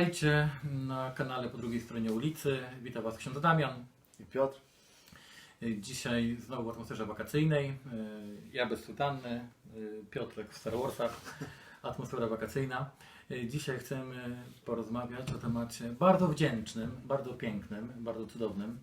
Witajcie na kanale po drugiej stronie ulicy. Witam Was ksiądz Damian. I Piotr? Dzisiaj znowu w atmosferze wakacyjnej. Ja bez sutanny, Piotrek w Star Warsach. Atmosfera wakacyjna. Dzisiaj chcemy porozmawiać o temacie bardzo wdzięcznym, bardzo pięknym, bardzo cudownym.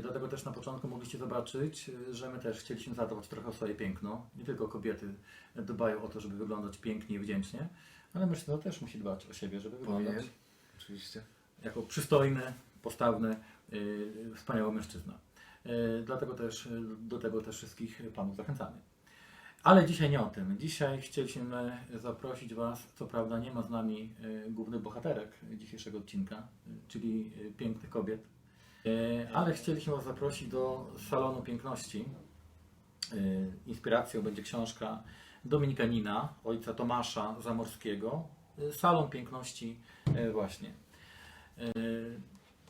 Dlatego też na początku mogliście zobaczyć, że my też chcieliśmy zadbać trochę o swoje piękno. Nie tylko kobiety dbają o to, żeby wyglądać pięknie i wdzięcznie, ale mężczyzna też musi dbać o siebie, żeby wyglądać Powinien. Oczywiście. jako przystojny, postawny, yy, wspaniały mężczyzna. Yy, dlatego też yy, do tego też wszystkich panów zachęcamy. Ale dzisiaj nie o tym. Dzisiaj chcieliśmy zaprosić Was, co prawda nie ma z nami yy, głównych bohaterek dzisiejszego odcinka, yy, czyli yy, pięknych kobiet, yy, ale chcieliśmy Was zaprosić do Salonu Piękności. Yy, Inspiracją będzie książka Dominikanina, ojca Tomasza Zamorskiego, yy, Salon Piękności yy, właśnie. Yy,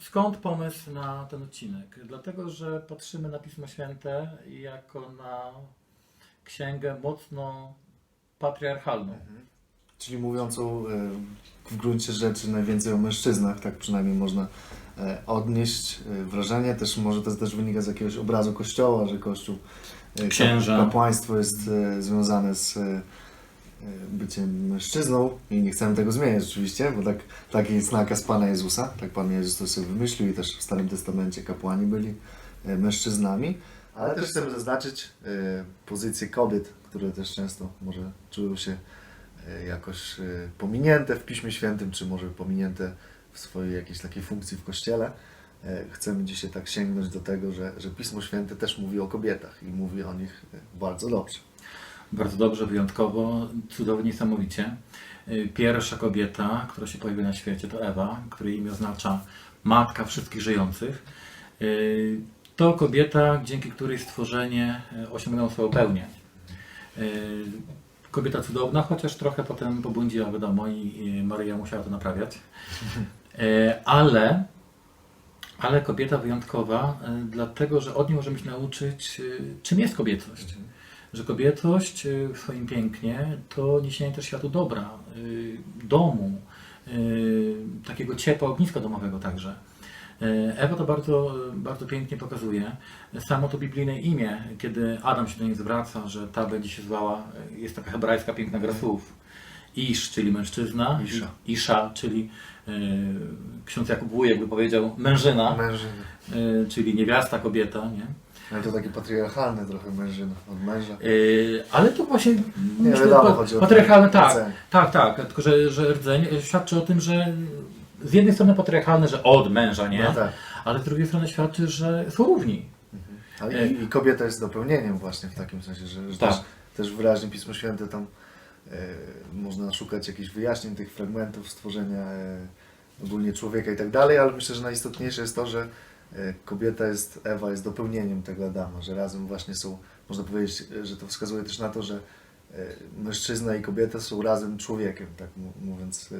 Skąd pomysł na ten odcinek? Dlatego, że patrzymy na Pismo Święte jako na księgę mocno patriarchalną. Czyli mówiącą w gruncie rzeczy najwięcej o mężczyznach, tak przynajmniej można e, odnieść e, wrażenie. Też może to też wynika z jakiegoś obrazu kościoła, że kościół, Księża. kapłaństwo jest e, związane z e, byciem mężczyzną i nie chcemy tego zmieniać oczywiście, bo tak, taki jest nakaz Pana Jezusa, tak Pan Jezus to sobie wymyślił i też w Starym Testamencie kapłani byli mężczyznami. Ale też chcemy zaznaczyć pozycję kobiet, które też często może czują się jakoś pominięte w Piśmie Świętym, czy może pominięte w swojej jakiejś takiej funkcji w Kościele. E, Chcemy dzisiaj tak sięgnąć do tego, że, że Pismo Święte też mówi o kobietach i mówi o nich e, bardzo dobrze. Bardzo dobrze, wyjątkowo, cudownie, niesamowicie. Yy, Pierwsza kobieta, która się pojawi na świecie, to Ewa, której imię oznacza matka wszystkich żyjących. To kobieta, dzięki której stworzenie osiągnęło swoją pełnię. Kobieta cudowna, chociaż trochę potem pobłądziła, wiadomo, i Maryja musiała to naprawiać. Ale, ale kobieta wyjątkowa, yy, dlatego że od niej możemy się nauczyć, yy, czym jest kobiecość że kobiecość y, w swoim pięknie to niesienie też światu dobra, domu, takiego ciepła, ogniska domowego także. Ewa to bardzo, bardzo pięknie pokazuje. Samo to biblijne imię, kiedy Adam się do niej zwraca, że ta będzie się zwała, jest taka hebrajska piękna gra słów. Isz, czyli mężczyzna, Isza. Isza, czyli y, ksiądz Jakub Wujek powiedział mężyna, Mężczyzn. y, czyli niewiasta, kobieta, nie? Ale to takie patriarchalne trochę mężczyzn od męża. Yy, ale to właśnie Nie, myślę, wiadomo, chodzi o patriarchalne, ten tak, rdzeń. tak, tak, tylko że, że rdzeń świadczy o tym, że z jednej strony patriarchalne, że od męża, nie? No tak. Ale z drugiej strony świadczy, że są równi. Ale i, i kobieta jest dopełnieniem właśnie w takim sensie, że, że Tak. też, też wyraźnie Pismo Święte tam e, można szukać jakichś wyjaśnień tych fragmentów stworzenia e, ogólnie człowieka i tak dalej, ale myślę, że najistotniejsze jest to, że e, kobieta jest, Ewa jest dopełnieniem tego Adama, że razem właśnie są, można powiedzieć, że to wskazuje też na to, że e, mężczyzna i kobieta są razem człowiekiem, tak mówiąc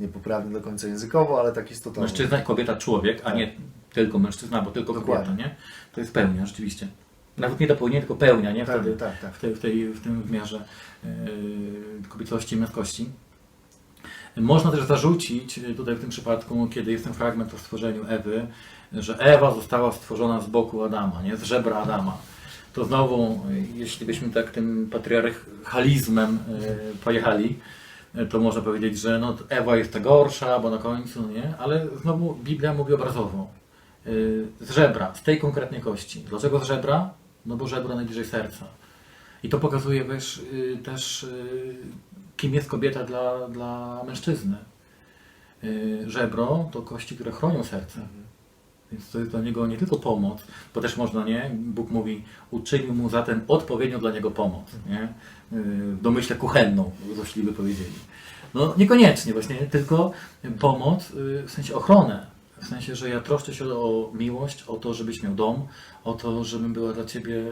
niepoprawnie do końca językowo, ale tak istotowo. Mężczyzna i kobieta człowiek, a nie tylko mężczyzna, bo tylko Dokładnie. kobieta, nie? To jest pełnia, rzeczywiście. Nawet nie dopełnienie, tylko pełnia, nie? Tak, Wtedy, tak, tak. w, tej, w, tej, w tym wymiarze yy, kobiecości i męskości. Można też zarzucić y, tutaj w tym przypadku, kiedy jest ten fragment o stworzeniu Ewy, że Ewa została stworzona z boku Adama, nie? z żebra Adama. To znowu, y, jeśli byśmy tak tym patriarchalizmem pojechali, to można powiedzieć, że no, Ewa jest ta gorsza, bo na końcu, nie? Ale znowu Biblia mówi obrazowo. Z żebra, z tej konkretnej kości. Dlaczego z żebra? No bo żebro najbliżej serca. I to pokazuje wiesz, y, też, y, kim jest kobieta dla, dla mężczyzny. Y, Żebro to kości, które chronią serce. Więc to jest dla niego nie tylko pomoc, bo też można, nie? Bóg mówi, uczynił mu zatem odpowiednią dla niego pomoc, nie? Y, W domyśle kuchenną, złośliwie powiedzieli. No niekoniecznie właśnie, tylko pomoc y, w sensie ochronę. W sensie, że ja troszczę się o miłość, o to, żebyś miał dom, o to, żebym była dla Ciebie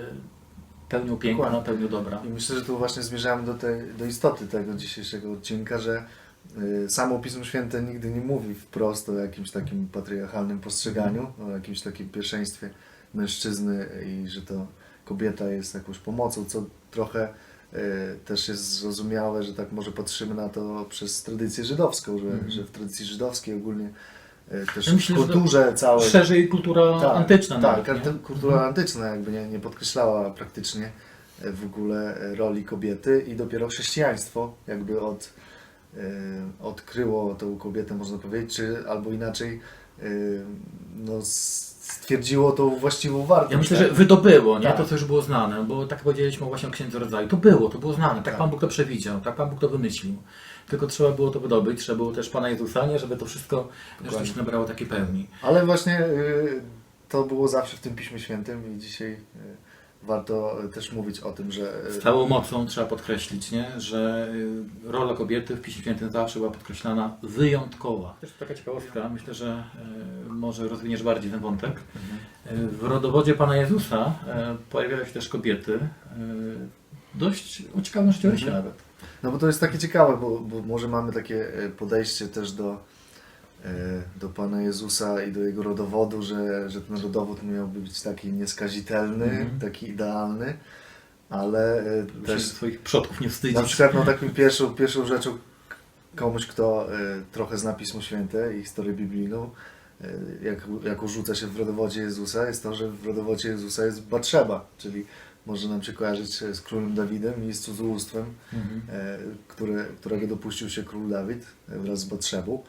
pełnią piękna, Dokładnie. pełnią dobra. I myślę, że tu właśnie zmierzamy do, tej, do istoty tego dzisiejszego odcinka, że y, samo Pismo Święte nigdy nie mówi wprost o jakimś takim patriarchalnym postrzeganiu, o jakimś takim pierwszeństwie mężczyzny i że to kobieta jest jakąś pomocą, co trochę też jest zrozumiałe, że tak może patrzymy na to przez tradycję żydowską, że, Mhm. że w tradycji żydowskiej ogólnie też Ja myślę, w kulturze całej. Szerzej kultura Tak, antyczna Tak, nawet, kultura antyczna jakby nie, nie podkreślała praktycznie e, w ogóle e, roli kobiety i dopiero chrześcijaństwo jakby od, e, odkryło tą kobietę, można powiedzieć, czy albo inaczej e, no, stwierdziło tą właściwą wartość. Ja myślę, tak? że wydobyło, nie? Tak. To, co już było znane, bo tak powiedzieliśmy właśnie o Księdze Rodzaju. To było, to było znane, tak, Tak. Pan Bóg to przewidział, tak Pan Bóg to wymyślił. Tylko trzeba było to wydobyć, trzeba było też Pana Jezusa, nie? Żeby to wszystko rzeczywiście nabrało takiej pełni. Ale właśnie y, to było zawsze w tym Piśmie Świętym i dzisiaj y, warto y, też mówić o tym, że y, Z całą mocą trzeba podkreślić, nie? że y, rola kobiety w Piśmie Świętym zawsze była podkreślana wyjątkowa. Też taka ciekawostka, myślę, że y, może rozwiniesz bardziej ten wątek. Y, W rodowodzie Pana Jezusa y, pojawiają się też kobiety y, dość o ciekawym życiorysie Mhm. nawet. No bo to jest takie ciekawe, bo, bo może mamy takie e, podejście też do, e, do Pana Jezusa i do Jego rodowodu, że, że ten rodowód miałby być taki nieskazitelny, Mhm. taki idealny, ale e, Też swoich przodków nie na wstydzić. przykład no, taką pierwszą, pierwszą rzeczą komuś, kto trochę zna Pismo Święte i historię biblijną, jak, jak rzuca się w rodowodzie Jezusa, jest to, że w rodowodzie Jezusa jest Batrzeba, czyli może nam się kojarzyć e, z królem Dawidem i z cudzołóstwem, Mhm. e, które, którego dopuścił się król Dawid e, wraz z Batrzebą.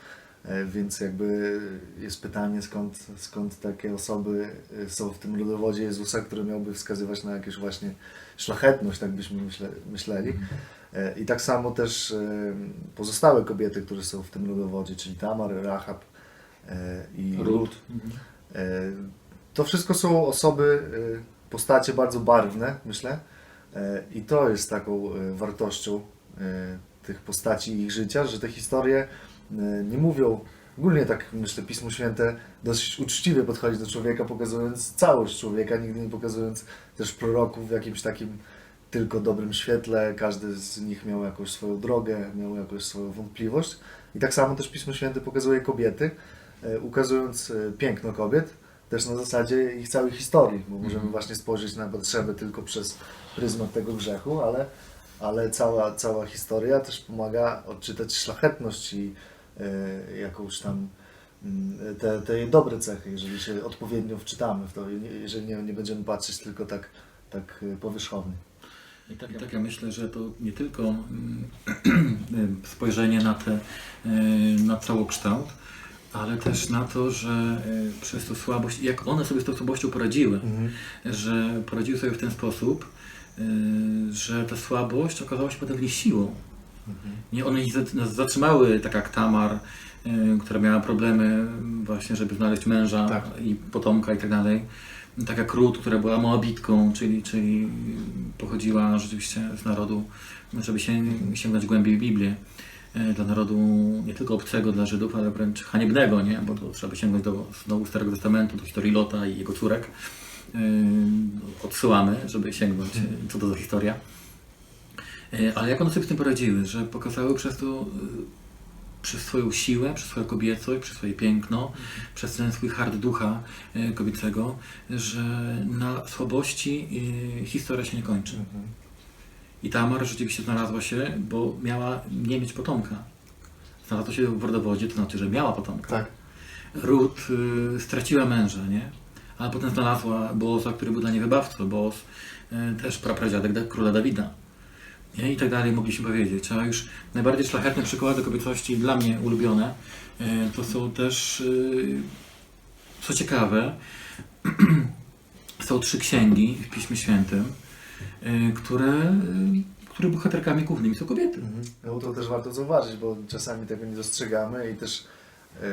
Więc jakby jest pytanie, skąd, skąd takie osoby są w tym rodowodzie Jezusa, które miałby wskazywać na jakąś właśnie szlachetność, tak byśmy myśle, myśleli. E, I tak samo też pozostałe kobiety, które są w tym rodowodzie, czyli Tamar, Rahab i Rut. Mhm. To wszystko są osoby, postacie bardzo barwne, myślę. E, I to jest taką e, wartością e, tych postaci i ich życia, że te historie nie mówią, ogólnie tak myślę, Pismo Święte dość uczciwie podchodzi do człowieka, pokazując całość człowieka, nigdy nie pokazując też proroków w jakimś takim tylko dobrym świetle, każdy z nich miał jakąś swoją drogę, miał jakąś swoją wątpliwość. I tak samo też Pismo Święte pokazuje kobiety, ukazując piękno kobiet, też na zasadzie ich całej historii, bo możemy Mhm. właśnie spojrzeć na potrzeby tylko przez pryzmat tego grzechu, ale, ale cała, cała historia też pomaga odczytać szlachetność i e, jakąś tam mm, te, te dobre cechy, jeżeli się odpowiednio wczytamy w to, i jeżeli nie, nie będziemy patrzeć tylko tak, tak e, powierzchownie. I tak, tak ja myślę, że to nie tylko mm, spojrzenie na, te, y, na całokształt, ale też na to, że y, przez tą słabość, jak one sobie z tą słabością poradziły, że poradziły sobie w ten sposób, y, że ta słabość okazała się potem siłą. Nie, one nas zatrzymały, tak jak Tamar, y, która miała problemy właśnie, żeby znaleźć męża Tak. i potomka i tak dalej. Tak jak Rut, która była Moabitką, czyli, czyli pochodziła rzeczywiście z narodu, żeby się, sięgnąć głębiej w Biblię. Y, Dla narodu nie tylko obcego dla Żydów, ale wręcz haniebnego, nie? bo to trzeba sięgnąć do, do Starego Testamentu, do historii Lota i jego córek. Yy, odsyłamy, żeby sięgnąć, yy, co to za historia. Ale jak one sobie z tym poradziły, że pokazały przez to, przez swoją siłę, przez swoją kobiecość, przez swoje piękno, przez ten swój hard ducha kobiecego, że na słabości historia się nie kończy. I Tamar rzeczywiście znalazła się, bo miała nie mieć potomka. Znalazła się w rodowodzie, to znaczy, że miała potomka. Tak. Rut y, straciła męża, nie? Ale potem znalazła Boaza, który był dla niej wybawcą. Boaz y, też prapradziadek króla Dawida. Nie? I tak dalej mogliśmy powiedzieć. A już najbardziej szlachetne przykłady kobiecości dla mnie ulubione y, to są też, y, co ciekawe, są trzy księgi w Piśmie Świętym, które, y, które bohaterkami głównymi są kobiety. Mhm. No to też warto zauważyć, bo czasami tego nie dostrzegamy i też e,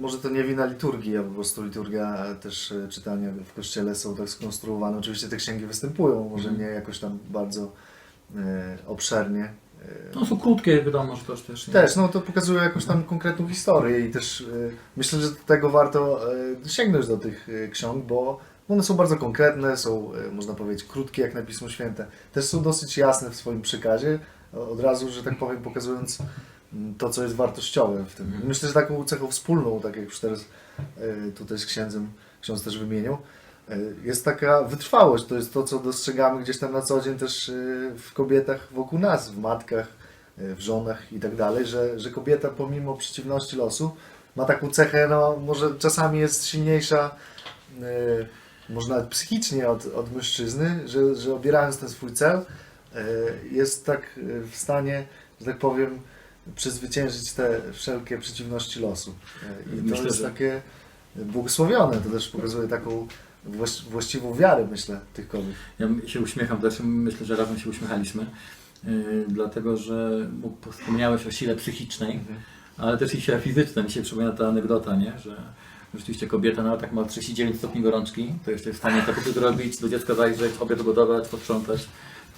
może to nie wina liturgii, a po prostu liturgia, a też e, czytania w kościele są tak skonstruowane. Oczywiście te księgi występują, może Mhm. nie jakoś tam bardzo e, obszernie. E, No są krótkie, wiadomo, że też też. Nie? też, no to pokazuje jakąś tam konkretną historię i też e, myślę, że do tego warto e, sięgnąć do tych e, ksiąg, bo one są bardzo konkretne, są, e, można powiedzieć, krótkie jak na Pismo Święte. Też są dosyć jasne w swoim przekazie, od razu, że tak powiem, pokazując mm, to, co jest wartościowe w tym. Myślę, że taką cechą wspólną, tak jak już teraz e, tutaj z księdzem ksiądz też wymienił, e, jest taka wytrwałość. To jest to, co dostrzegamy gdzieś tam na co dzień też w kobietach wokół nas, w matkach, w żonach i tak dalej, że, że kobieta pomimo przeciwności losu ma taką cechę, no może czasami jest silniejsza, może nawet psychicznie od, od mężczyzny, że, że obierając ten swój cel, e, jest tak e, w stanie, że tak powiem, przezwyciężyć te wszelkie przeciwności losu. E, I to Myślę, jest że- takie błogosławione, to też pokazuje taką właś- właściwą wiarę, myślę, tych kobiet. Ja się uśmiecham też, myślę, że razem się uśmiechaliśmy, yy, dlatego że wspomniałeś o sile psychicznej, ale też i siła fizyczna. Mi się przypomina ta anegdota, nie? że rzeczywiście kobieta nawet jak ma 39 stopni gorączki, to jeszcze jest w stanie zakupy zrobić, do dziecka zajrzeć, obiad gotować, posprzątać.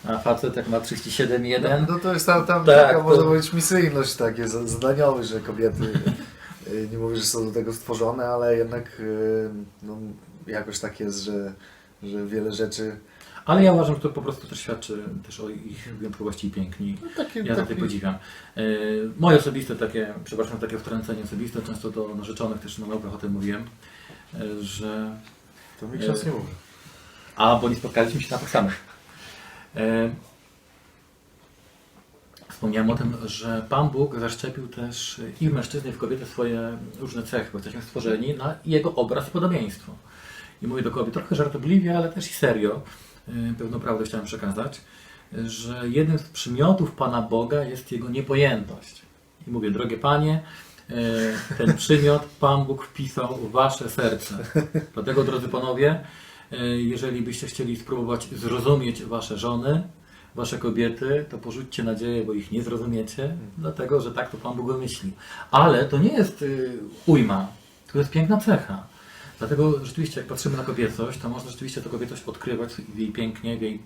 A facet jak ma 37,1, No to jest tam, tam Tak, taka, to- można powiedzieć, misyjność takie za- zadaniowe, że kobiety, y, nie mówię, że są do tego stworzone, ale jednak y, no, jakoś tak jest, że, że wiele rzeczy... ale ja uważam, że to po prostu też świadczy też o ich wyjątkowości i piękni. No, takie, Ja takie podziwiam. Yy, Moje osobiste takie, przepraszam, takie wtrącenie osobiste, często do narzeczonych też na naukach o tym mówiłem, yy, że To mi ksiądz nie mówi. A, bo nie spotkaliśmy się na tych samych. E, Wspomniałem o tym, że Pan Bóg zaszczepił też i w mężczyznie, i w kobiety swoje różne cechy, bo jesteśmy stworzeni na jego obraz i podobieństwo. I mówię do kobiet trochę żartobliwie, ale też i serio, e, pewną prawdę chciałem przekazać, e, że jednym z przymiotów Pana Boga jest jego niepojętość. I mówię, drogie Panie, e, ten przymiot Pan Bóg wpisał w Wasze serce. Dlatego, drodzy Panowie, jeżeli byście chcieli spróbować zrozumieć Wasze żony, Wasze kobiety, to porzućcie nadzieję, bo ich nie zrozumiecie, dlatego, że tak to Pan Bóg wymyślił. Ale to nie jest y, ujma, to jest piękna cecha. Dlatego rzeczywiście, jak patrzymy na kobiecość, to można rzeczywiście tę kobiecość odkrywać w jej pięknie, w jej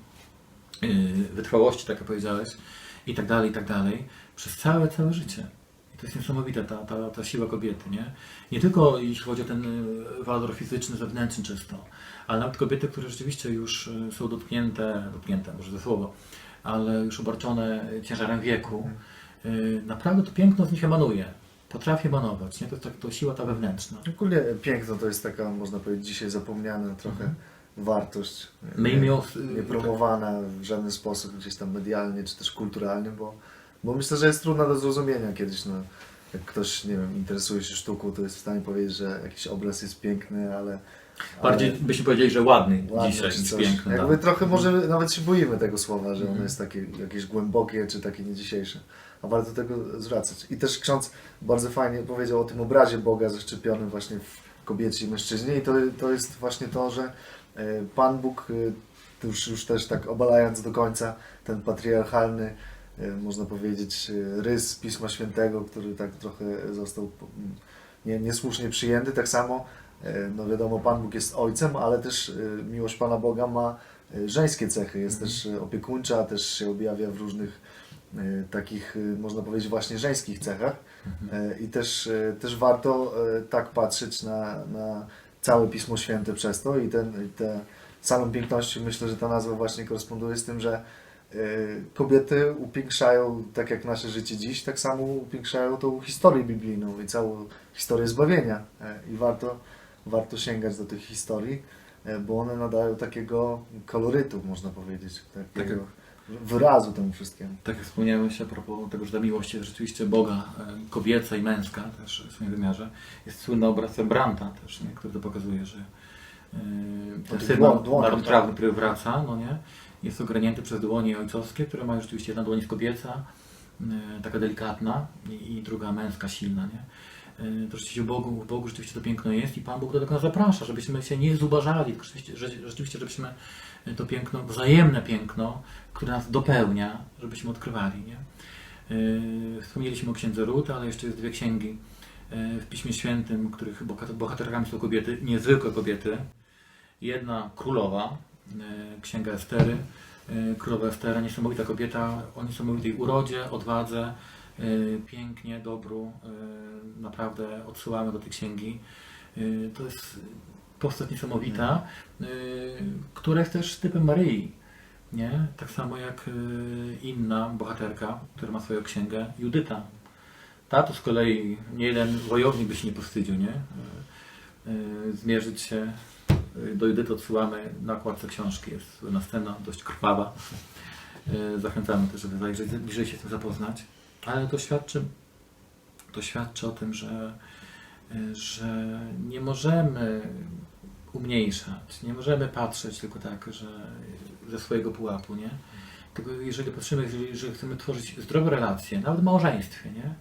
y, wytrwałości, tak jak powiedziałeś, i tak dalej, i tak dalej, przez całe, całe życie. I to jest niesamowite, ta, ta, ta siła kobiety, nie? Nie tylko jeśli chodzi o ten y, walor fizyczny, zewnętrzny czysto, ale nawet kobiety, które rzeczywiście już y, są dotknięte, dotknięte może ze słowo, ale już obarczone ciężarem wieku, naprawdę to piękno z nich emanuje. Potrafi emanować, nie? To jest tak, to siła ta wewnętrzna. Ogólnie piękno to jest taka, można powiedzieć, dzisiaj zapomniana trochę wartość. Mhm. Im ją, y, nie promowana w żaden sposób gdzieś tam medialnie czy też kulturalnie, bo, bo myślę, że jest trudna do zrozumienia kiedyś. No, jak ktoś, nie wiem, interesuje się sztuką, to jest w stanie powiedzieć, że jakiś obraz jest piękny, ale. Bardziej ale byśmy powiedzieli, że ładny ładny dzisiaj niż piękny. Jakby tak. trochę może nawet się boimy tego słowa, że ono Mhm. jest takie jakieś głębokie czy takie nie dzisiejsze. A warto tego zwracać. I też ksiądz bardzo fajnie powiedział o tym obrazie Boga zaszczepionym właśnie w kobiecie i mężczyźnie. I to, to jest właśnie to, że e, Pan Bóg, e, już, już też tak obalając do końca ten patriarchalny, e, można powiedzieć, rys Pisma Świętego, który tak trochę został mm, nie, niesłusznie przyjęty. Tak samo, no wiadomo, Pan Bóg jest ojcem, ale też miłość Pana Boga ma żeńskie cechy. Jest też e, opiekuńcza, też się objawia w różnych takich, e, można powiedzieć, właśnie żeńskich cechach. E, I też, e, też warto e, tak patrzeć na, na całe Pismo Święte przez to i ten, i te piękności, myślę, że ta nazwa właśnie koresponduje z tym, że e, kobiety upiększają, tak jak nasze życie dziś, tak samo upiększają tą historię biblijną i całą historię zbawienia. E, I warto, warto sięgać do tych historii, e, bo one nadają takiego kolorytu, można powiedzieć, takiego wyrazu temu wszystkiemu. Tak jak wspomniałeś a propos tego, że ta miłość jest rzeczywiście Boga, kobieca i męska też w swoim wymiarze. Jest słynny obraz Rembrandta też, nie? który to pokazuje, że dłoń- dłoniach, marnotrawny, tak. który wraca, no nie? jest ogarnięty przez dłonie ojcowskie, które mają rzeczywiście jedna dłoń jest kobieca, e, taka delikatna i, i druga męska, silna. Nie? To rzeczywiście w Bogu, Bogu rzeczywiście to piękno jest i Pan Bóg do tego nas zaprasza, żebyśmy się nie zubażali, rzeczywiście, że- rzeczywiście żebyśmy to piękno, wzajemne piękno, które nas dopełnia, żebyśmy odkrywali. Nie? Yy, Wspomnieliśmy o księdze Rut, ale jeszcze jest dwie księgi w Piśmie Świętym, których bohater- bohaterkami są kobiety, niezwykłe kobiety. Jedna królowa, księga Estery, królowa Estera, niesamowita kobieta o niesamowitej urodzie, odwadze, pięknie, dobru. yy, Naprawdę odsyłamy do tej księgi. Yy, To jest postać niesamowita, yy, która jest też typem Maryi. Nie? Tak samo jak y, inna bohaterka, która ma swoją księgę, Judyta. Ta to z kolei nie jeden wojownik by się nie powstydził, nie? Y, y, Zmierzyć się y, do Judyty odsyłamy. Na okładce książki jest słynna scena, dość krwawa. Y, Zachęcamy też, żeby zajrzeć, bliżej się z tym zapoznać. Ale to świadczy, to świadczy o tym, że, że nie możemy umniejszać, nie możemy patrzeć tylko tak, że ze swojego pułapu, nie? Tylko jeżeli patrzymy, jeżeli, że chcemy tworzyć zdrowe relacje, nawet w małżeństwie, nie?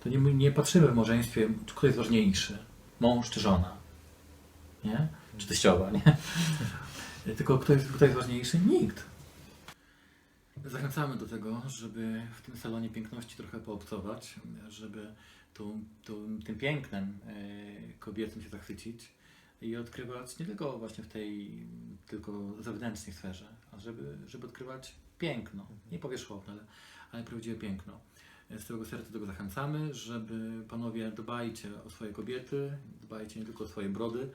To nie, nie patrzymy w małżeństwie, kto jest ważniejszy, mąż czy żona, nie? Czy teściowa, nie? Tylko kto jest, kto jest ważniejszy? Nikt. Zachęcamy do tego, żeby w tym salonie piękności trochę poobcować, żeby tą, tą, tym pięknem e, kobiecym się zachwycić i odkrywać nie tylko właśnie w tej tylko zewnętrznej sferze, a żeby, żeby odkrywać piękno, nie powierzchowne, ale, ale prawdziwe piękno. Z całego serca do tego zachęcamy, żeby panowie dbajcie o swoje kobiety, dbajcie nie tylko o swoje brody,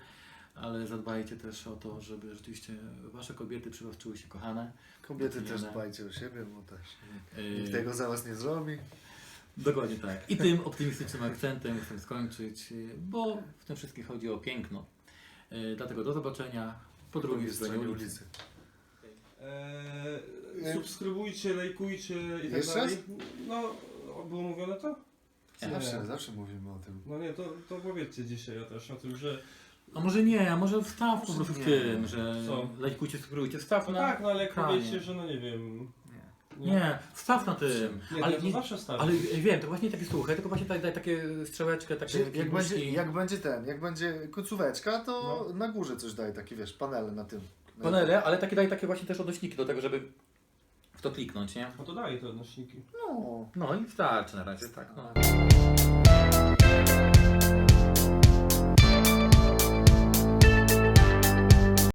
ale zadbajcie też o to, żeby rzeczywiście wasze kobiety przy was czuły się kochane. Kobiety też Docenione. dbajcie o siebie, bo też E, nikt tego za was nie zrobi. Dokładnie tak. I tym optymistycznym akcentem chcę skończyć, bo w tym wszystkim chodzi o piękno. Y, Dlatego do zobaczenia po drugiej stronie ulicy. Eee, subskrybujcie, lajkujcie i tak Jeszcze dalej. No, było mówione to? Zawsze, zawsze mówimy o tym. No nie, to, to powiedzcie dzisiaj też o tym, że A może nie, a może wstaw po prostu w Nie. tym, że Co? lajkujcie, subskrybujcie, wstaw no na... tak, no ale jak powiecie, że no nie wiem. Nie, wstaw na tym. Nie, ale, ale to zawsze ale wiem, to właśnie takie słuchaj, tylko właśnie daj, daj takie strzałeczkę, takie Że jak, będzie, jak będzie ten, jak będzie końcóweczka, to No. na górze coś daj, takie wiesz, panele na tym. Na- Panele, ale takie daj takie właśnie też odnośniki do tego, żeby w to kliknąć, nie? No to daję te odnośniki. No. No i starczy na razie, tak. No.